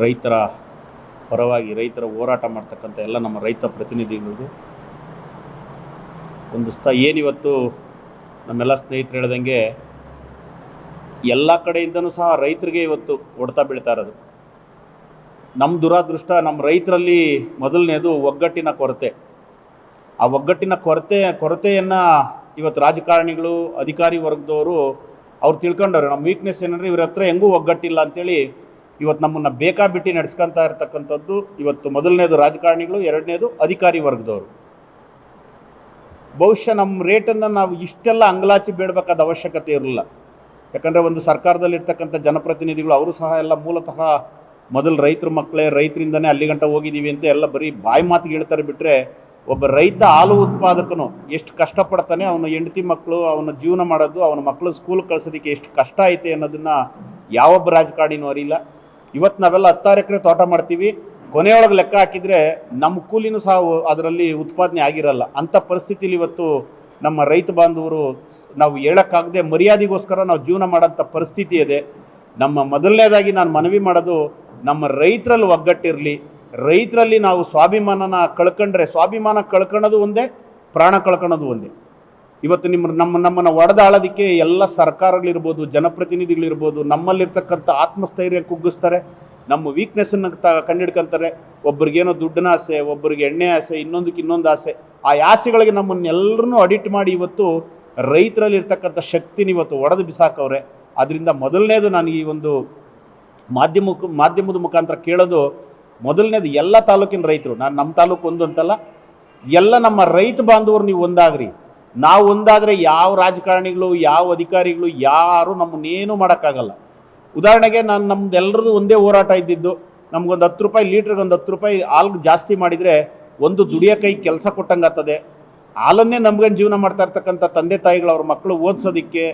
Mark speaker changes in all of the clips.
Speaker 1: ರೈತರ ಪರವಾಗಿ, ರೈತರ ಹೋರಾಟ ಮಾಡ್ತಕ್ಕಂಥ ಎಲ್ಲ ನಮ್ಮ ರೈತ ಪ್ರತಿನಿಧಿಗಳಿಗೂ ಒಂದು ಸ್ಥ, ಏನಿವತ್ತು ನಮ್ಮೆಲ್ಲ ಸ್ನೇಹಿತರು ಹೇಳ್ದಂಗೆ ಎಲ್ಲ ಕಡೆಯಿಂದನೂ ಸಹ ರೈತರಿಗೆ ಇವತ್ತು ಹೊಡ್ತಾ ಬೀಳ್ತಾ ಇರೋದು. ನಮ್ಮ ದುರಾದೃಷ್ಟ ನಮ್ಮ ರೈತರಲ್ಲಿ ಮೊದಲನೇದು ಒಗ್ಗಟ್ಟಿನ ಕೊರತೆ. ಆ ಒಗ್ಗಟ್ಟಿನ ಕೊರತೆ, ಕೊರತೆಯನ್ನು ಇವತ್ತು ರಾಜಕಾರಣಿಗಳು, ಅಧಿಕಾರಿ ವರ್ಗದವರು ಅವ್ರು ತಿಳ್ಕೊಂಡವ್ರೆ. ನಮ್ಮ ವೀಕ್ನೆಸ್ ಏನಂದರೆ ಇವ್ರ ಹತ್ರ ಹೆಂಗೂ ಒಗ್ಗಟ್ಟಿಲ್ಲ ಅಂತೇಳಿ ಇವತ್ತು ನಮ್ಮನ್ನು ಬೇಕಾಬಿಟ್ಟಿ ನಡೆಸ್ಕೊಂತ ಇರ್ತಕ್ಕಂಥದ್ದು ಇವತ್ತು ಮೊದಲನೇದು ರಾಜಕಾರಣಿಗಳು, ಎರಡನೇದು ಅಧಿಕಾರಿ ವರ್ಗದವರು. ಬಹುಶಃ ನಮ್ಮ ರೇಟನ್ನು ನಾವು ಇಷ್ಟೆಲ್ಲ ಅಂಗಲಾಚಿ ಬೇಡಬೇಕಾದ ಅವಶ್ಯಕತೆ ಇರಲಿಲ್ಲ. ಯಾಕಂದರೆ ಒಂದು ಸರ್ಕಾರದಲ್ಲಿರ್ತಕ್ಕಂಥ ಜನಪ್ರತಿನಿಧಿಗಳು ಅವರು ಸಹ ಎಲ್ಲ ಮೂಲತಃ ಮೊದಲು ರೈತರ ಮಕ್ಕಳೇ, ರೈತರಿಂದನೇ ಅಲ್ಲಿ ಗಂಟ ಹೋಗಿದ್ದೀವಿ ಅಂತ ಎಲ್ಲ ಬರೀ ಬಾಯಿ ಮಾತಿಗೆ ಹೇಳ್ತಾರೆ ಬಿಟ್ಟರೆ ಒಬ್ಬ ರೈತ ಹಾಲು ಉತ್ಪಾದಕನು ಎಷ್ಟು ಕಷ್ಟಪಡ್ತಾನೆ, ಅವನ ಹೆಂಡತಿ ಮಕ್ಕಳು, ಅವನ ಜೀವನ ಮಾಡೋದು, ಅವನ ಮಕ್ಕಳು ಸ್ಕೂಲ್ ಕಳ್ಸೋದಕ್ಕೆ ಎಷ್ಟು ಕಷ್ಟ ಐತೆ ಅನ್ನೋದನ್ನು ಯಾವೊಬ್ಬ ರಾಜಕಾರಣಿನೂ ಅರಿಲ್ಲ ಇವತ್ತು ನಾವೆಲ್ಲ ಹತ್ತಾರು ಎಕರೆ ತೋಟ ಮಾಡ್ತೀವಿ. ಕೊನೆಯೊಳಗೆ ಲೆಕ್ಕ ಹಾಕಿದರೆ ನಮ್ಮ ಕೂಲಿನೂ ಸಹ ಅದರಲ್ಲಿ ಉತ್ಪಾದನೆ ಆಗಿರಲ್ಲ. ಅಂಥ ಪರಿಸ್ಥಿತಿಲಿ ಇವತ್ತು ನಮ್ಮ ರೈತ ಬಾಂಧವರು ನಾವು ಹೇಳೋಕ್ಕಾಗದೆ ಮರ್ಯಾದೆಗೋಸ್ಕರ ನಾವು ಜೀವನ ಮಾಡೋಂಥ ಪರಿಸ್ಥಿತಿ ಇದೆ. ನಮ್ಮ ಮೊದಲನೇದಾಗಿ ನಾನು ಮನವಿ ಮಾಡೋದು, ನಮ್ಮ ರೈತರಲ್ಲಿ ಒಗ್ಗಟ್ಟಿರಲಿ. ರೈತರಲ್ಲಿ ನಾವು ಸ್ವಾಭಿಮಾನನ ಕಳ್ಕೊಂಡ್ರೆ, ಸ್ವಾಭಿಮಾನ ಕಳ್ಕೊಳ್ಳೋದು ಒಂದೇ, ಪ್ರಾಣ ಕಳ್ಕೊಳ್ಳೋದು ಒಂದೇ. ಇವತ್ತು ನಿಮ್ಮ ನಮ್ಮ ನಮ್ಮನ್ನು ಒಡೆದಾಳೋದಕ್ಕೆ ಎಲ್ಲ ಸರ್ಕಾರಗಳಿರ್ಬೋದು, ಜನಪ್ರತಿನಿಧಿಗಳಿರ್ಬೋದು, ನಮ್ಮಲ್ಲಿರ್ತಕ್ಕಂಥ ಆತ್ಮಸ್ಥೈರ್ಯ ಕುಗ್ಗಿಸ್ತಾರೆ, ನಮ್ಮ ವೀಕ್ನೆಸ್ಸನ್ನು ತ ಕಂಡಿಡ್ಕೊಂತಾರೆ, ಒಬ್ರಿಗೇನೋ ದುಡ್ಡಿನ ಆಸೆ ಒಬ್ಬರಿಗೆ ಎಣ್ಣೆ ಆಸೆ, ಇನ್ನೊಂದಕ್ಕೆ ಇನ್ನೊಂದು ಆಸೆ, ಆ ಆಸೆಗಳಿಗೆ ನಮ್ಮನ್ನೆಲ್ಲರನ್ನೂ ಅಡಿಟ್ ಮಾಡಿ ಇವತ್ತು ರೈತರಲ್ಲಿರ್ತಕ್ಕಂಥ ಶಕ್ತಿನ ಇವತ್ತು ಒಡೆದು ಬಿಸಾಕವ್ರೆ. ಅದರಿಂದ ಮೊದಲನೇದು ನಾನು ಈ ಒಂದು ಮಾಧ್ಯಮಕ್ಕೆ ಮಾಧ್ಯಮದ ಮುಖಾಂತರ ಕೇಳೋದು, ಮೊದಲನೇದು ಎಲ್ಲ ತಾಲೂಕಿನ ರೈತರು, ನಾನು ನಮ್ಮ ತಾಲೂಕು ಒಂದು ಅಂತಲ್ಲ, ಎಲ್ಲ ನಮ್ಮ ರೈತ ಬಾಂಧವರು ನೀವು ಒಂದಾಗ್ರಿ. ನಾವು ಒಂದಾದರೆ ಯಾವ ರಾಜಕಾರಣಿಗಳು, ಯಾವ ಅಧಿಕಾರಿಗಳು, ಯಾರು ನಮ್ಮನ್ನೇನು ಮಾಡೋಕ್ಕಾಗಲ್ಲ. ಉದಾಹರಣೆಗೆ ನಾನು ನಮ್ದು ಎಲ್ಲರದು ಒಂದೇ ಹೋರಾಟ ಇದ್ದಿದ್ದು, ನಮಗೊಂದು ಹತ್ತು ರೂಪಾಯಿ, ಲೀಟ್ರಿಗೆ ಒಂದು ಹತ್ತು ರೂಪಾಯಿ ಹಾಲ್ಗೆ ಜಾಸ್ತಿ ಮಾಡಿದರೆ ಒಂದು ದುಡಿಯೋ ಕೈ ಕೆಲಸ ಕೊಟ್ಟಂಗೆ ಆಗ್ತದೆ ಹಾಲನ್ನೇ ನಮ್ಗೇನು ಜೀವನ ಮಾಡ್ತಾ ಇರ್ತಕ್ಕಂಥ ತಂದೆ ತಾಯಿಗಳು, ಅವ್ರ ಮಕ್ಕಳು ಓದಿಸೋದಕ್ಕೆ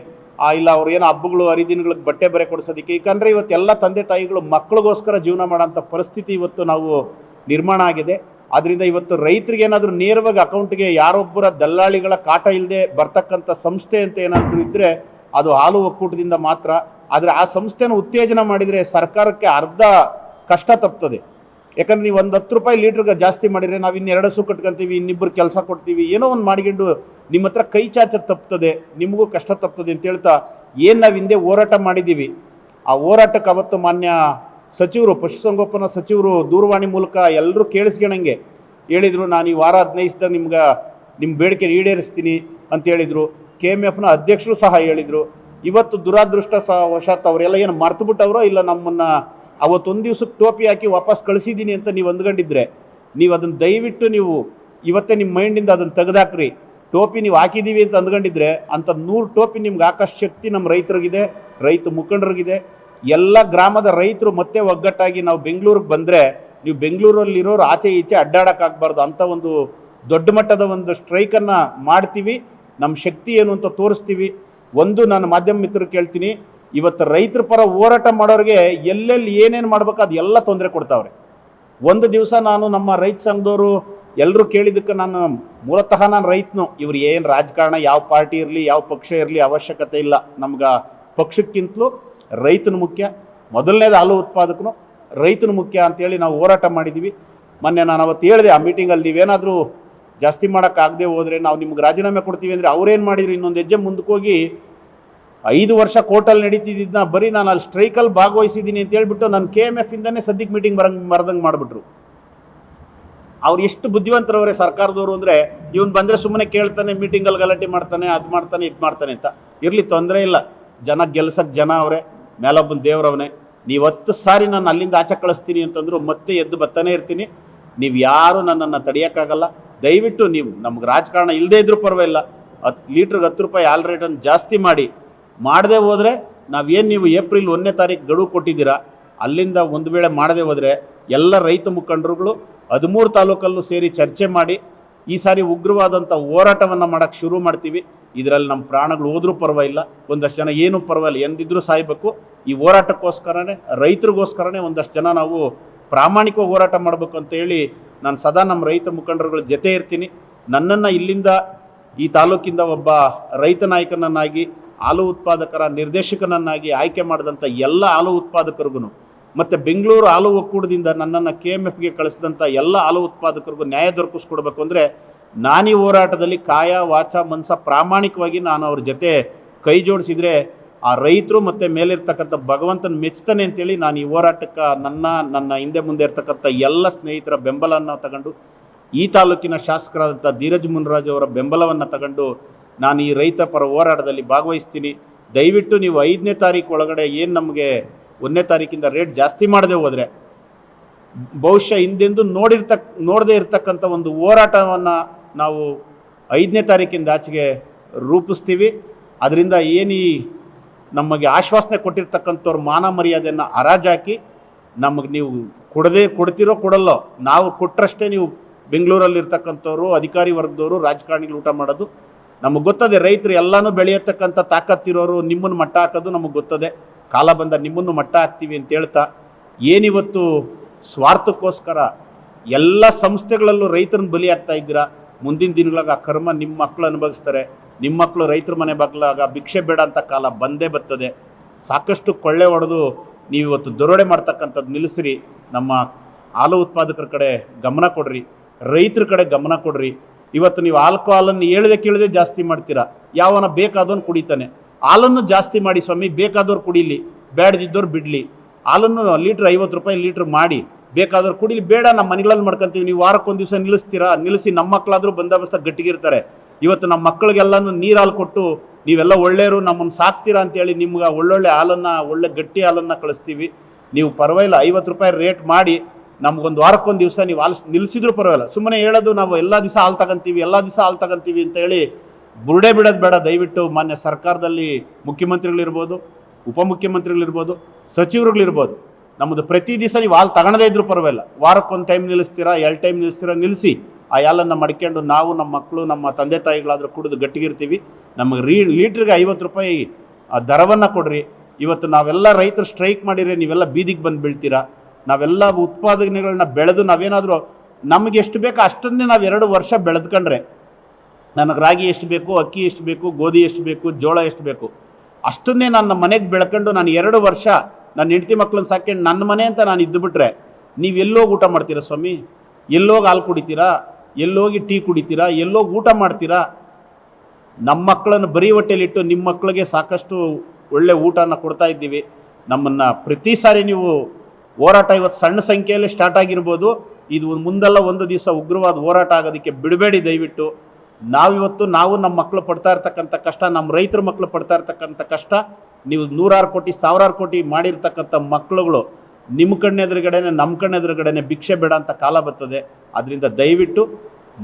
Speaker 1: ಇಲ್ಲ ಅವ್ರು ಏನೋ ಹಬ್ಬಗಳು, ಹರಿದಿನಗಳಿಗೆ ಬಟ್ಟೆ ಬರೆ ಕೊಡಿಸೋದಕ್ಕೆ ಯಾಕಂದರೆ ಇವತ್ತು ಎಲ್ಲ ತಂದೆ ತಾಯಿಗಳು ಮಕ್ಕಳಿಗೋಸ್ಕರ ಜೀವನ ಮಾಡೋಂಥ ಪರಿಸ್ಥಿತಿ ಇವತ್ತು ನಾವು ನಿರ್ಮಾಣ ಆಗಿದೆ. ಆದ್ದರಿಂದ ಇವತ್ತು ರೈತರಿಗೆ ಏನಾದರೂ ನೇರವಾಗಿ ಅಕೌಂಟ್ಗೆ ಯಾರೊಬ್ಬರ ದಲ್ಲಾಳಿಗಳ ಕಾಟ ಇಲ್ಲದೆ ಬರ್ತಕ್ಕಂಥ ಸಂಸ್ಥೆ ಅಂತ ಏನಾದರೂ ಇದ್ದರೆ ಅದು ಹಾಲು ಒಕ್ಕೂಟದಿಂದ ಮಾತ್ರ. ಆದರೆ ಆ ಸಂಸ್ಥೆನ ಉತ್ತೇಜನ ಮಾಡಿದರೆ ಸರ್ಕಾರಕ್ಕೆ ಅರ್ಧ ಕಷ್ಟ ತಪ್ತದೆ. ಯಾಕಂದ್ರೆ ನೀವು ಒಂದು ಹತ್ತು ರೂಪಾಯಿ ಲೀಟ್ರಿಗೆ ಜಾಸ್ತಿ ಮಾಡಿದರೆ ನಾವು ಇನ್ನೆರಡು ಸು ಕಟ್ಕೊಂತೀವಿ ಇನ್ನಿಬ್ಬರು ಕೆಲಸ ಕೊಡ್ತೀವಿ, ಏನೋ ಒಂದು ಮಾಡಿಕೊಂಡು ನಿಮ್ಮ ಹತ್ರ ಕೈ ಚಾಚ ತಪ್ತದೆ, ನಿಮಗೂ ಕಷ್ಟ ತಪ್ತದೆ ಅಂತ ಹೇಳ್ತಾ ಏನು ನಾವು ಹಿಂದೆ ಹೋರಾಟ ಮಾಡಿದ್ದೀವಿ. ಆ ಹೋರಾಟಕ್ಕೆ ಅವತ್ತು ಮಾನ್ಯ ಸಚಿವರು, ಪಶುಸಂಗೋಪನಾ ಸಚಿವರು ದೂರವಾಣಿ ಮೂಲಕ ಎಲ್ಲರೂ ಕೇಳಿಸ್ಕೊಳಂಗೆ ಹೇಳಿದರು, ನಾನು ಈ ವಾರ ಹದಿನೈದು ನಿಮ್ಗೆ ನಿಮ್ಮ ಬೇಡಿಕೆ ಈಡೇರಿಸ್ತೀನಿ ಅಂತ ಹೇಳಿದರು. ಕೆ ಎಂ ಎಫ್ನ ಅಧ್ಯಕ್ಷರು ಸಹ ಹೇಳಿದರು. ಇವತ್ತು ದುರಾದೃಷ್ಟ ಸಹ ವಶಾತ್ ಅವರೆಲ್ಲ ಏನು ಮರ್ತು ಬಿಟ್ಟವರೋ ಇಲ್ಲ ನಮ್ಮನ್ನು ಅವತ್ತೊಂದು ದಿವ್ಸಕ್ಕೆ ಟೋಪಿ ಹಾಕಿ ವಾಪಸ್ ಕಳಿಸಿದ್ದೀನಿ ಅಂತ ನೀವು ಅಂದ್ಕೊಂಡಿದ್ರೆ, ನೀವು ಅದನ್ನು ದಯವಿಟ್ಟು ನೀವು ಇವತ್ತೇ ನಿಮ್ಮ ಮೈಂಡಿಂದ ಅದನ್ನು ತೆಗೆದಾಕ್ರಿ. ಟೋಪಿ ನೀವು ಹಾಕಿದ್ದೀವಿ ಅಂತ ಅಂದ್ಕೊಂಡಿದ್ರೆ ಅಂಥ ನೂರು ಟೋಪಿ ನಿಮ್ಗೆ ಆಕಾಶ ಶಕ್ತಿ ನಮ್ಮ ರೈತರಿಗಿದೆ, ರೈತ ಮುಖಂಡರಿಗಿದೆ. ಎಲ್ಲ ಗ್ರಾಮದ ರೈತರು ಮತ್ತೆ ಒಗ್ಗಟ್ಟಾಗಿ ನಾವು ಬೆಂಗಳೂರಿಗೆ ಬಂದರೆ ನೀವು ಬೆಂಗಳೂರಲ್ಲಿರೋರು ಆಚೆ ಈಚೆ ಅಡ್ಡಾಡೋಕ್ಕಾಗಬಾರ್ದು ಅಂಥ ಒಂದು ದೊಡ್ಡ ಮಟ್ಟದ ಒಂದು ಸ್ಟ್ರೈಕನ್ನು ಮಾಡ್ತೀವಿ. ನಮ್ಮ ಶಕ್ತಿ ಏನು ಅಂತ ತೋರಿಸ್ತೀವಿ. ಒಂದು ನಾನು ಮಾಧ್ಯಮ ಮಿತ್ರರು ಕೇಳ್ತೀನಿ, ಇವತ್ತು ರೈತರ ಪರ ಹೋರಾಟ ಮಾಡೋರಿಗೆ ಎಲ್ಲೆಲ್ಲಿ ಏನೇನು ಮಾಡಬೇಕು ಅದು ಎಲ್ಲ ತೊಂದರೆ ಕೊಡ್ತಾವ್ರೆ. ಒಂದು ದಿವಸ ನಾನು ನಮ್ಮ ರೈತ ಸಂಘದವರು ಎಲ್ಲರೂ ಕೇಳಿದ್ದಕ್ಕೆ ನಾನು ಮೂಲತಃ ನಾನು ರೈತನು. ಇವ್ರು ಏನು ರಾಜಕಾರಣ, ಯಾವ ಪಾರ್ಟಿ ಇರಲಿ, ಯಾವ ಪಕ್ಷ ಇರಲಿ ಅವಶ್ಯಕತೆ ಇಲ್ಲ. ನಮ್ಗೆ ಪಕ್ಷಕ್ಕಿಂತಲೂ ರೈತನ ಮುಖ್ಯ. ಮೊದಲನೇದು ಹಾಲು ಉತ್ಪಾದಕನು. ರೈತನ ಮುಖ್ಯ ಅಂತೇಳಿ ನಾವು ಹೋರಾಟ ಮಾಡಿದ್ದೀವಿ ಮೊನ್ನೆ ನಾನು ಅವತ್ತು ಹೇಳಿದೆ, ಆ ಮೀಟಿಂಗಲ್ಲಿ ನೀವೇನಾದರೂ ಜಾಸ್ತಿ ಮಾಡೋಕ್ಕಾಗದೆ ಹೋದರೆ ನಾವು ನಿಮ್ಗೆ ರಾಜೀನಾಮೆ ಕೊಡ್ತೀವಿ ಅಂದರೆ ಅವ್ರೇನು ಮಾಡಿದ್ರು? ಇನ್ನೊಂದು ಹೆಜ್ಜೆ ಮುಂದಕ್ಕೆ ಹೋಗಿ ಐದು ವರ್ಷ ಕೋರ್ಟಲ್ಲಿ ನಡೀತಿದ್ದನ್ನ ಬರೀ ನಾನು ಅಲ್ಲಿ ಸ್ಟ್ರೈಕಲ್ಲಿ ಭಾಗವಹಿಸಿದ್ದೀನಿ ಅಂತ ಹೇಳ್ಬಿಟ್ಟು ನಾನು ಕೆ ಎಂ ಎಫ್ ಇಂದನೇ ಸದ್ಯಕ್ಕೆ ಮೀಟಿಂಗ್ ಬರಂಗ್ ಬರದಂಗೆ ಮಾಡಿಬಿಟ್ರು. ಅವ್ರು ಎಷ್ಟು ಬುದ್ಧಿವಂತರವರೇ ಸರ್ಕಾರದವರು ಅಂದರೆ ಇವನು ಬಂದರೆ ಸುಮ್ಮನೆ ಕೇಳ್ತಾನೆ ಮೀಟಿಂಗಲ್ಲಿ ಗಲಾಟೆ ಮಾಡ್ತಾನೆ, ಅದು ಮಾಡ್ತಾನೆ, ಇದು ಮಾಡ್ತಾನೆ ಅಂತ. ಇರಲಿ ತೊಂದರೆ ಇಲ್ಲ. ಜನ ಗೆಲ್ಸಕ್ಕೆ ಜನ ಅವರೇ. ಮೇಲೊಬ್ಬನ ದೇವರವನೇ, ನೀವು ಹತ್ತು ಸಾರಿ ನಾನು ಅಲ್ಲಿಂದ ಆಚೆ ಕಳಿಸ್ತೀನಿ ಅಂತಂದ್ರು ಮತ್ತೆ ಎದ್ದು ಬರ್ತಾನೆ ಇರ್ತೀನಿ. ನೀವು ಯಾರೂ ನನ್ನನ್ನು ತಡೆಯೋಕ್ಕಾಗಲ್ಲ. ದಯವಿಟ್ಟು ನೀವು, ನಮ್ಗೆ ರಾಜಕಾರಣ ಇಲ್ಲದೇ ಇದ್ರೂ ಪರವಾಗಿಲ್ಲ. ಹತ್ತು ಲೀಟ್ರಿಗೆ ಹತ್ತು ರೂಪಾಯಿ ಆಲ್ ರೇಟನ್ನು ಜಾಸ್ತಿ ಮಾಡಿ. ಮಾಡದೆ ಹೋದರೆ ನಾವೇನು ನೀವು ಏಪ್ರಿಲ್ ಒಂದನೇ ತಾರೀಕು ಗಡುವು ಕೊಟ್ಟಿದ್ದೀರಾ, ಅಲ್ಲಿಂದ ಒಂದು ವೇಳೆ ಮಾಡದೆ ಹೋದರೆ ಎಲ್ಲ ರೈತ ಮುಖಂಡರುಗಳು ಹದಿಮೂರು ತಾಲೂಕಲ್ಲೂ ಸೇರಿ ಚರ್ಚೆ ಮಾಡಿ ಈ ಸಾರಿ ಉಗ್ರವಾದಂಥ ಹೋರಾಟವನ್ನು ಮಾಡೋಕ್ಕೆ ಶುರು ಮಾಡ್ತೀವಿ. ಇದರಲ್ಲಿ ನಮ್ಮ ಪ್ರಾಣಗಳು ಹೋದರೂ ಪರವಾಗಿಲ್ಲ. ಒಂದಷ್ಟು ಜನ ಏನೂ ಪರವಾಗಿಲ್ಲ. ಎಂದಿದ್ರೂ ಸಾಯ್ಬೇಕು. ಈ ಹೋರಾಟಕ್ಕೋಸ್ಕರನೇ, ರೈತರಿಗೋಸ್ಕರನೇ ಒಂದಷ್ಟು ಜನ ನಾವು ಪ್ರಾಮಾಣಿಕವಾಗಿ ಹೋರಾಟ ಮಾಡಬೇಕು ಅಂತ ಹೇಳಿ ನಾನು ಸದಾ ನಮ್ಮ ರೈತ ಮುಖಂಡರುಗಳ ಜೊತೆ ಇರ್ತೀನಿ. ನನ್ನನ್ನು ಇಲ್ಲಿಂದ ಈ ತಾಲೂಕಿಂದ ಒಬ್ಬ ರೈತ ನಾಯಕನನ್ನಾಗಿ, ಹಾಲು ಉತ್ಪಾದಕರ ನಿರ್ದೇಶಕನನ್ನಾಗಿ ಆಯ್ಕೆ ಮಾಡಿದಂಥ ಎಲ್ಲ ಹಾಲು ಉತ್ಪಾದಕರಿಗೂ ಮತ್ತು ಬೆಂಗಳೂರು ಹಾಲು ಒಕ್ಕೂಟದಿಂದ ನನ್ನನ್ನು ಕೆ ಎಂ ಎಫ್ಗೆ ಕಳಿಸಿದಂಥ ಎಲ್ಲ ಹಾಲು ಉತ್ಪಾದಕರಿಗೂ ನ್ಯಾಯ ದೊರಕಿಸ್ಕೊಡ್ಬೇಕು ಅಂದರೆ ನಾನೀ ಹೋರಾಟದಲ್ಲಿ ಕಾಯ, ವಾಚ, ಮನಸ ಪ್ರಾಮಾಣಿಕವಾಗಿ ನಾನು ಅವ್ರ ಜೊತೆ ಕೈ ಜೋಡಿಸಿದರೆ ಆ ರೈತರು ಮತ್ತು ಮೇಲಿರ್ತಕ್ಕಂಥ ಭಗವಂತನ ಮೆಚ್ತಾನೆ ಅಂತೇಳಿ ನಾನು ಈ ಹೋರಾಟಕ್ಕೆ ನನ್ನ ನನ್ನ ಹಿಂದೆ ಮುಂದೆ ಇರ್ತಕ್ಕಂಥ ಎಲ್ಲ ಸ್ನೇಹಿತರ ಬೆಂಬಲವನ್ನು ತಗೊಂಡು ಈ ತಾಲೂಕಿನ ಶಾಸಕರಾದಂಥ ಧೀರಜ್ ಮುನ್ರಾಜ್ ಅವರ ಬೆಂಬಲವನ್ನು ತಗೊಂಡು ನಾನು ಈ ರೈತ ಪರ ಹೋರಾಟದಲ್ಲಿ ಭಾಗವಹಿಸ್ತೀನಿ. ದಯವಿಟ್ಟು ನೀವು ಐದನೇ ತಾರೀಕು ಒಳಗಡೆ ಏನು ನಮಗೆ ಒಂದನೇ ತಾರೀಕಿಂದ ರೇಟ್ ಜಾಸ್ತಿ ಮಾಡದೆ ಹೋದರೆ, ಬಹುಶಃ ಹಿಂದೆಂದು ನೋಡಿರ್ತಕ್, ನೋಡದೇ ಇರತಕ್ಕಂಥ ಒಂದು ಹೋರಾಟವನ್ನು ನಾವು ಐದನೇ ತಾರೀಕಿಂದ ಆಚೆಗೆ ರೂಪಿಸ್ತೀವಿ. ಅದರಿಂದ ಏನು ಈ ನಮಗೆ ಆಶ್ವಾಸನೆ ಕೊಟ್ಟಿರ್ತಕ್ಕಂಥವ್ರ ಮಾನ ಮರ್ಯಾದೆಯನ್ನು ಹರಾಜಾಕಿ, ನಮಗೆ ನೀವು ಕೊಡದೆ ಕೊಡ್ತಿರೋ ಕೊಡಲ್ಲೋ, ನಾವು ಕೊಟ್ಟರಷ್ಟೇ ನೀವು ಬೆಂಗಳೂರಲ್ಲಿರ್ತಕ್ಕಂಥವ್ರು, ಅಧಿಕಾರಿ ವರ್ಗದವರು, ರಾಜಕಾರಣಿಗಳು ಊಟ ಮಾಡೋದು, ನಮಗೆ ಗೊತ್ತದೆ ರೈತರು ಎಲ್ಲನೂ ಬೆಳೆಯತಕ್ಕಂಥ ತಾಕತ್ತಿರೋರು, ನಿಮ್ಮನ್ನು ಮಟ್ಟ ಹಾಕೋದು ನಮಗೆ ಗೊತ್ತದೆ. ಕಾಲ ಬಂದ ನಿಮ್ಮನ್ನು ಮಟ್ಟ ಹಾಕ್ತೀವಿ ಅಂತ ಹೇಳ್ತಾ, ಏನಿವತ್ತು ಸ್ವಾರ್ಥಕ್ಕೋಸ್ಕರ ಎಲ್ಲ ಸಂಸ್ಥೆಗಳಲ್ಲೂ ರೈತರನ್ನ ಬಲಿ ಆಗ್ತಾ ಇದ್ದೀರಾ? ಮುಂದಿನ ದಿನಗಳಾಗ ಆ ಕರ್ಮ ನಿಮ್ಮ ಮಕ್ಕಳು ಅನುಭವಿಸ್ತಾರೆ. ನಿಮ್ಮ ಮಕ್ಕಳು ರೈತರ ಮನೆ ಬಾಗಿಲಾಗ ಭಿಕ್ಷೆ ಬೇಡ ಅಂತ ಕಾಲ ಬಂದೇ ಬರ್ತದೆ. ಸಾಕಷ್ಟು ಕೊಳ್ಳೆ ಹೊಡೆದು ನೀವು ಇವತ್ತು ದರೋಡೆ ಮಾಡ್ತಕ್ಕಂಥದ್ದು ನಿಲ್ಲಿಸ್ರಿ. ನಮ್ಮ ಹಾಲು ಉತ್ಪಾದಕರ ಕಡೆ ಗಮನ ಕೊಡ್ರಿ. ರೈತರ ಕಡೆ ಗಮನ ಕೊಡ್ರಿ. ಇವತ್ತು ನೀವು ಆಲ್ಕೋಹಾಲನ್ನು ಹೇಳಿದೆ ಕೇಳದೆ ಜಾಸ್ತಿ ಮಾಡ್ತೀರಾ? ಯಾವನ ಬೇಕಾದವನು ಕುಡಿತಾನೆ. ಹಾಲನ್ನು ಜಾಸ್ತಿ ಮಾಡಿ ಸ್ವಾಮಿ, ಬೇಕಾದವ್ರು ಕುಡಿಲಿ ಬೇಡದಿದ್ದವ್ರು ಬಿಡಲಿ. ಹಾಲನ್ನು ಲೀಟ್ರ್ ಐವತ್ತು ರೂಪಾಯಿ ಲೀಟ್ರ್ ಮಾಡಿ, ಬೇಕಾದವ್ರು ಕುಡಿಲಿ, ಬೇಡ, ನಮ್ಮ ಮನೆಗಳಲ್ಲಿ ಮಾಡ್ಕೊಂತೀವಿ, ನೀವು ವಾರಕ್ಕೊಂದು ದಿವಸ ನಿಲ್ಲಿಸ್ತೀರಾ? ನಿಲ್ಲಿಸಿ ನಮ್ಮ ಮಕ್ಕಳಾದರೂ ಬಂದೋಬಸ್ತ ಗಟ್ಟಿಗಿರ್ತಾರೆ. ಇವತ್ತು ನಮ್ಮ ಮಕ್ಕಳಿಗೆಲ್ಲನೂ ನೀರು ಹಾಲು ಕೊಟ್ಟು, ನೀವೆಲ್ಲ ಒಳ್ಳೆಯವರು, ನಮ್ಮನ್ನು ಸಾಕ್ತೀರಾ ಅಂತೇಳಿ ನಿಮ್ಗೆ ಒಳ್ಳೊಳ್ಳೆ ಹಾಲನ್ನು, ಒಳ್ಳೆ ಗಟ್ಟಿ ಹಾಲನ್ನು ಕಳಿಸ್ತೀವಿ. ನೀವು ಪರವಾಗಿಲ್ಲ, ಐವತ್ತು ರೂಪಾಯಿ ರೇಟ್ ಮಾಡಿ, ನಮಗೊಂದು ವಾರಕ್ಕೊಂದು ದಿವಸ ನೀವು ಹಾಲು ನಿಲ್ಲಿಸಿದ್ರು ಪರವಾಗಿಲ್ಲ. ಸುಮ್ಮನೆ ಹೇಳೋದು ನಾವು ಎಲ್ಲ ದಿವಸ ಹಾಲು ತಗೊಂತೀವಿ, ಎಲ್ಲ ದಿವಸ ಹಾಲು ತಗೊಂತೀವಿ ಅಂತ ಹೇಳಿ ಬುರುಡೆ ಬಿಡೋದು ಬೇಡ. ದಯವಿಟ್ಟು ಮಾನ್ಯ ಸರ್ಕಾರದಲ್ಲಿ ಮುಖ್ಯಮಂತ್ರಿಗಳಿರ್ಬೋದು, ಉಪಮುಖ್ಯಮಂತ್ರಿಗಳಿರ್ಬೋದು, ಸಚಿವರುಗಳಿರ್ಬೋದು, ನಮ್ಮದು ಪ್ರತಿ ದಿವಸ ನೀವು ಹಾಲು ತಗೊಳ್ಳದೇ ಇದ್ರು ಪರವಾಗಿಲ್ಲ. ವಾರಕ್ಕೊಂದು ಟೈಮ್ ನಿಲ್ಲಿಸ್ತೀರಾ, ಎರಡು ಟೈಮ್ ನಿಲ್ಲಿಸ್ತೀರಾ ನಿಲ್ಲಿಸಿ ಆ ಹಾಲನ್ನು ಮಡ್ಕೊಂಡು ನಾವು ನಮ್ಮ ಮಕ್ಕಳು ನಮ್ಮ ತಂದೆ ತಾಯಿಗಳಾದರೂ ಕುಡಿದು ಗಟ್ಟಿಗಿರ್ತೀವಿ. ನಮಗೆ ರೀ, ಲೀಟ್ರಿಗೆ ಐವತ್ತು ರೂಪಾಯಿ ಆ ದರವನ್ನು ಕೊಡ್ರಿ. ಇವತ್ತು ನಾವೆಲ್ಲ ರೈತರು ಸ್ಟ್ರೈಕ್ ಮಾಡಿದ್ರೆ ನೀವೆಲ್ಲ ಬೀದಿಗೆ ಬಂದು ಬೀಳ್ತೀರಾ? ನಾವೆಲ್ಲ ಉತ್ಪಾದನೆಗಳನ್ನ ಬೆಳೆದು ನಾವೇನಾದರೂ ನಮಗೆ ಎಷ್ಟು ಬೇಕೋ ಅಷ್ಟನ್ನೇ ನಾವು ಎರಡು ವರ್ಷ ಬೆಳೆದ್ಕೊಂಡ್ರೆ ನನಗೆ ರಾಗಿ ಎಷ್ಟು ಬೇಕು, ಅಕ್ಕಿ ಎಷ್ಟು ಬೇಕು, ಗೋಧಿ ಎಷ್ಟು ಬೇಕು, ಜೋಳ ಎಷ್ಟು ಬೇಕು, ಅಷ್ಟನ್ನೇ ನನ್ನ ಮನೆಗೆ ಬೆಳ್ಕೊಂಡು ನಾನು ಎರಡು ವರ್ಷ ನನ್ನ ಹೆಂಡತಿ ಮಕ್ಕಳನ್ನ ಸಾಕೊಂಡು ನನ್ನ ಮನೆ ಅಂತ ನಾನು ಇದ್ದು ಬಿಟ್ರೆ ನೀವು ಎಲ್ಲೋಗಿ ಊಟ ಮಾಡ್ತೀರಾ ಸ್ವಾಮಿ? ಎಲ್ಲೋಗಿ ಹಾಲು ಕುಡಿತೀರಾ? ಎಲ್ಲೋಗಿ ಟೀ ಕುಡಿತೀರಾ? ಎಲ್ಲೋಗಿ ಊಟ ಮಾಡ್ತೀರಾ? ನಮ್ಮ ಮಕ್ಕಳನ್ನು ಬರೀ ಹೊಟ್ಟೆಲಿಟ್ಟು ನಿಮ್ಮ ಮಕ್ಕಳಿಗೆ ಸಾಕಷ್ಟು ಒಳ್ಳೆ ಊಟನ ಕೊಡ್ತಾ ಇದ್ದೀವಿ. ನಮ್ಮನ್ನು ಪ್ರತಿ ಸಾರಿ ನೀವು ಹೋರಾಟ ಇವತ್ತು ಸಣ್ಣ ಸಂಖ್ಯೆಯಲ್ಲಿ ಸ್ಟಾರ್ಟ್ ಆಗಿರ್ಬೋದು. ಇದು ಮುಂದೆಲ್ಲ ಒಂದು ದಿವಸ ಉಗ್ರವಾದ ಹೋರಾಟ ಆಗೋದಕ್ಕೆ ಬಿಡಬೇಡಿ ದಯವಿಟ್ಟು. ನಾವಿವತ್ತು ನಾವು ನಮ್ಮ ಮಕ್ಕಳು ಪಡ್ತಾ ಇರ್ತಕ್ಕಂಥ ಕಷ್ಟ, ನಮ್ಮ ರೈತರ ಮಕ್ಕಳು ಪಡ್ತಾ ಇರ್ತಕ್ಕಂಥ ಕಷ್ಟ, ನೀವು ನೂರಾರು ಕೋಟಿ, ಸಾವಿರಾರು ಕೋಟಿ ಮಾಡಿರ್ತಕ್ಕಂಥ ಮಕ್ಕಳುಗಳು ನಿಮ್ಮ ಕಣ್ಣೆದುರುಗಡೆನೆ ನಮ್ಮ ಕಣ್ಣೆದುರುಗಡೆನೆ ಭಿಕ್ಷೆ ಬೇಡ ಅಂತ ಕಾಲ ಬರ್ತದೆ. ಅದರಿಂದ ದಯವಿಟ್ಟು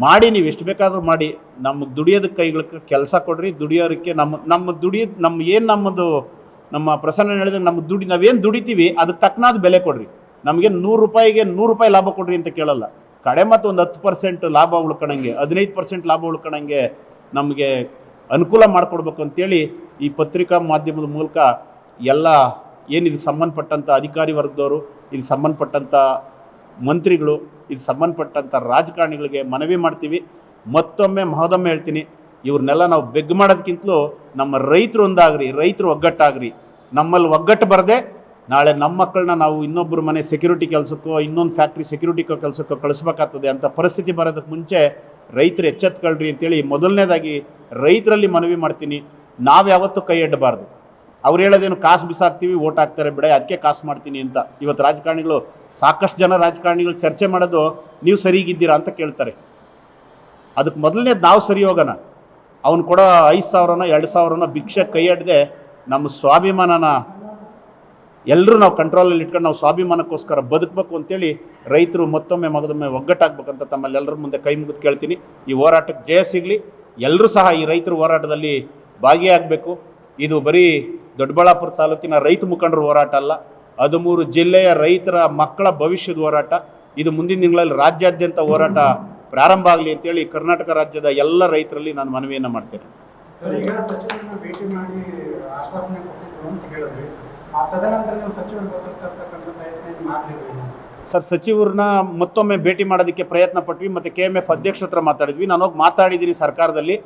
Speaker 1: ಮಾಡಿ, ನೀವು ಎಷ್ಟು ಬೇಕಾದರೂ ಮಾಡಿ. ನಮಗೆ ದುಡಿಯೋದಕ್ಕೆ ಕೈಗಳಿಗೆ ಕೆಲಸ ಕೊಡ್ರಿ. ದುಡಿಯೋದಕ್ಕೆ ನಮ್ಮ ನಮ್ಮ ದುಡಿಯೋ ನಮ್ಮ ಏನು ನಮ್ಮದು, ನಮ್ಮ ಪ್ರಸನ್ನ ಹೇಳಿದ್ರೆ ನಮ್ಮ ದುಡಿ, ನಾವೇನು ದುಡಿತೀವಿ, ಅದಕ್ಕೆ ತಕ್ಕನಾದ ಬೆಲೆ ಕೊಡ್ರಿ. ನಮಗೆ ನೂರು ರೂಪಾಯಿಗೆ ನೂರು ರೂಪಾಯಿ ಲಾಭ ಕೊಡ್ರಿ ಅಂತ ಕೇಳಲ್ಲ. ಕಡೆ ಮತ್ತು ಒಂದು ಹತ್ತು ಪರ್ಸೆಂಟ್ ಲಾಭ ಉಳ್ಕೊಳಂಗೆ ಹದಿನೈದು ಪರ್ಸೆಂಟ್ ಲಾಭ ಉಳ್ಕೊಳಂಗೆ ನಮಗೆ ಅನುಕೂಲ ಮಾಡಿಕೊಡ್ಬೇಕು ಅಂತೇಳಿ ಈ ಪತ್ರಿಕಾ ಮಾಧ್ಯಮದ ಮೂಲಕ ಎಲ್ಲ ಏನು ಇದಕ್ಕೆ ಸಂಬಂಧಪಟ್ಟಂಥ ಅಧಿಕಾರಿ ವರ್ಗದವರು ಇದಕ್ಕೆ ಸಂಬಂಧಪಟ್ಟಂಥ ಮಂತ್ರಿಗಳು ಇದಕ್ಕೆ ಸಂಬಂಧಪಟ್ಟಂಥ ರಾಜಕಾರಣಿಗಳಿಗೆ ಮನವಿ ಮಾಡ್ತೀವಿ. ಮತ್ತೊಮ್ಮೆ ಮಹದೊಮ್ಮೆ ಹೇಳ್ತೀನಿ, ಇವ್ರನ್ನೆಲ್ಲ ನಾವು ಬೆಗ್ ಮಾಡೋದಕ್ಕಿಂತಲೂ ನಮ್ಮ ರೈತರು ಒಂದಾಗ್ರಿ, ರೈತರು ಒಗ್ಗಟ್ಟಾಗ್ರಿ. ನಮ್ಮಲ್ಲಿ ಒಗ್ಗಟ್ಟು ಬರದೆ ನಾಳೆ ನಮ್ಮ ಮಕ್ಕಳನ್ನ ನಾವು ಇನ್ನೊಬ್ಬರ ಮನೆ ಸೆಕ್ಯೂರಿಟಿ ಕೆಲಸಕ್ಕೋ, ಇನ್ನೊಂದು ಫ್ಯಾಕ್ಟ್ರಿ ಸೆಕ್ಯೂರಿಟಿ ಕೆಲಸಕ್ಕೋ ಕಳಿಸ್ಬೇಕಾಗ್ತದೆ ಅಂತ ಪರಿಸ್ಥಿತಿ ಬರೋದಕ್ಕೆ ಮುಂಚೆ ರೈತರು ಎಚ್ಚೆತ್ಕೊಳ್ರಿ ಅಂತೇಳಿ ಮೊದಲನೇದಾಗಿ ರೈತರಲ್ಲಿ ಮನವಿ ಮಾಡ್ತೀನಿ. ನಾವು ಯಾವತ್ತೂ ಕೈ ಎಡ್ಡಬಾರ್ದು ಅವ್ರು ಹೇಳೋದೇನು ಕಾಸು ಬಿಸಾಕ್ತೀವಿ ಓಟ್ ಹಾಕ್ತಾರೆ ಬಿಡ ಅದಕ್ಕೆ ಕಾಸು ಮಾಡ್ತೀನಿ ಅಂತ. ಇವತ್ತು ರಾಜಕಾರಣಿಗಳು, ಸಾಕಷ್ಟು ಜನ ರಾಜಕಾರಣಿಗಳು ಚರ್ಚೆ ಮಾಡೋದು ನೀವು ಸರಿಗಿದ್ದೀರಾ ಅಂತ ಕೇಳ್ತಾರೆ. ಅದಕ್ಕೆ ಮೊದಲನೇದು ನಾವು ಸರಿ ಹೋಗೋಣ. ಅವ್ನು ಕೊಡೋ ಐದು ಸಾವಿರನೋ, ಎರಡು ಸಾವಿರನೋ ಭಿಕ್ಷೆ ಕೈ ಅಡ್ದೆ ನಮ್ಮ ಸ್ವಾಭಿಮಾನನ ಎಲ್ಲರೂ ನಾವು ಕಂಟ್ರೋಲಲ್ಲಿ ಇಟ್ಕೊಂಡು ನಾವು ಸ್ವಾಭಿಮಾನಕ್ಕೋಸ್ಕರ ಬದುಕಬೇಕು ಅಂತೇಳಿ ರೈತರು ಮತ್ತೊಮ್ಮೆ ಮಗದೊಮ್ಮೆ ಒಗ್ಗಟ್ಟಾಗಬೇಕಂತ ತಮ್ಮಲ್ಲೆಲ್ಲರ ಮುಂದೆ ಕೈ ಮುಗಿದು ಕೇಳ್ತೀನಿ. ಈ ಹೋರಾಟಕ್ಕೆ ಜಯ ಸಿಗಲಿ. ಎಲ್ಲರೂ ಸಹ ಈ ರೈತರ ಹೋರಾಟದಲ್ಲಿ ಭಾಗಿಯಾಗಬೇಕು. ಇದು ಬರೀ ದೊಡ್ಡಬಳ್ಳಾಪುರ ತಾಲೂಕಿನ ರೈತ ಮುಖಂಡರ ಹೋರಾಟ ಅಲ್ಲ, ಹದಿಮೂರು ಜಿಲ್ಲೆಯ ರೈತರ ಮಕ್ಕಳ ಭವಿಷ್ಯದ ಹೋರಾಟ. ಇದು ಮುಂದಿನ ದಿನಗಳಲ್ಲಿ ರಾಜ್ಯಾದ್ಯಂತ ಹೋರಾಟ ಪ್ರಾರಂಭ ಆಗಲಿ ಅಂತೇಳಿ ಕರ್ನಾಟಕ ರಾಜ್ಯದ ಎಲ್ಲ ರೈತರಲ್ಲಿ ನಾನು ಮನವಿಯನ್ನು ಮಾಡ್ತೇನೆ.
Speaker 2: ಸರ್, ಸಚಿವರನ್ನ
Speaker 1: ಮತ್ತೊಮ್ಮೆ ಭೇಟಿ ಮಾಡೋದಕ್ಕೆ ಪ್ರಯತ್ನ ಪಟ್ವಿ, ಮತ್ತು ಕೆ ಎಂ ಎಫ್ ಅಧ್ಯಕ್ಷ ಹತ್ರ ಮಾತಾಡಿದ್ವಿ. ನಾನು ಹೋಗಿ ಮಾತಾಡಿದ್ದೀನಿ ಸರ್ಕಾರದಲ್ಲಿ.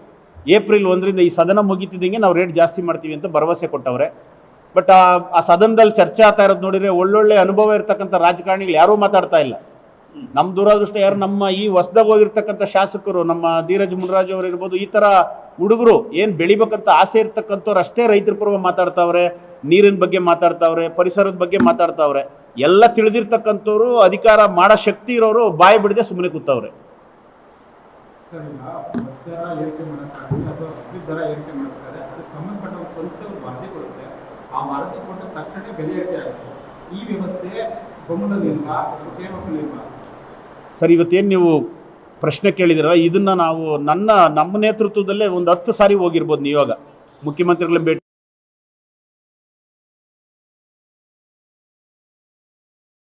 Speaker 1: ಏಪ್ರಿಲ್ ಒಂದರಿಂದ ಈ ಸದನ ಮುಗಿತಿದ್ದಂಗೆ ನಾವು ರೇಟ್ ಜಾಸ್ತಿ ಮಾಡ್ತೀವಿ ಅಂತ ಭರವಸೆ ಕೊಟ್ಟವ್ರೆ. ಬಟ್ ಆ ಸದನದಲ್ಲಿ ಚರ್ಚೆ ಆಗ್ತಾ ಇರೋದು ನೋಡಿದರೆ ಒಳ್ಳೊಳ್ಳೆ ಅನುಭವ ಇರತಕ್ಕಂಥ ರಾಜಕಾರಣಿಗಳು ಯಾರೂ ಮಾತಾಡ್ತಾ ಇಲ್ಲ. ನಮ್ಮ ದುರಾದೃಷ್ಟ ಯಾರು? ನಮ್ಮ ಈ ಹೊಸದಾಗ ಹೋಗಿರ್ತಕ್ಕಂಥ ಶಾಸಕರು, ನಮ್ಮ ಧೀರಜ್ ಮುನರಾಜ್ ಅವರು ಇರ್ಬೋದು, ಈ ಥರ ಹುಡುಗರು ಏನು ಬೆಳಿಬೇಕಂತ ಆಸೆ ಇರ್ತಕ್ಕಂಥವ್ರು ಅಷ್ಟೇ ರೈತರ ಪರವಾಗಿ ಮಾತಾಡ್ತಾವ್ರೆ ನೀರಿನ ಬಗ್ಗೆ ಮಾತಾಡ್ತಾವ್ರೆ ಪರಿಸರದ ಬಗ್ಗೆ ಮಾತಾಡ್ತಾವ್ರೆ. ಎಲ್ಲ ತಿಳಿದಿರ್ತಕ್ಕಂಥವ್ರು ಅಧಿಕಾರ ಮಾಡೋ ಶಕ್ತಿ ಇರೋರು ಬಾಯಿ ಬಿಡದೆ ಸುಮ್ಮನೆ ಕೂತವ್ರೆ.
Speaker 3: ಸರ್
Speaker 1: ಇವತ್ತೇನು ನೀವು ಪ್ರಶ್ನೆ ಕೇಳಿದಿರಲ್ಲ ಇದನ್ನು ನಾವು ನನ್ನ ನಮ್ಮ ನೇತೃತ್ವದಲ್ಲೇ ಒಂದು ಹತ್ತು ಸಾರಿ ಹೋಗಿರ್ಬೋದು ನಿಯೋಗ ಮುಖ್ಯಮಂತ್ರಿಗಳನ್ನ ಭೇಟಿ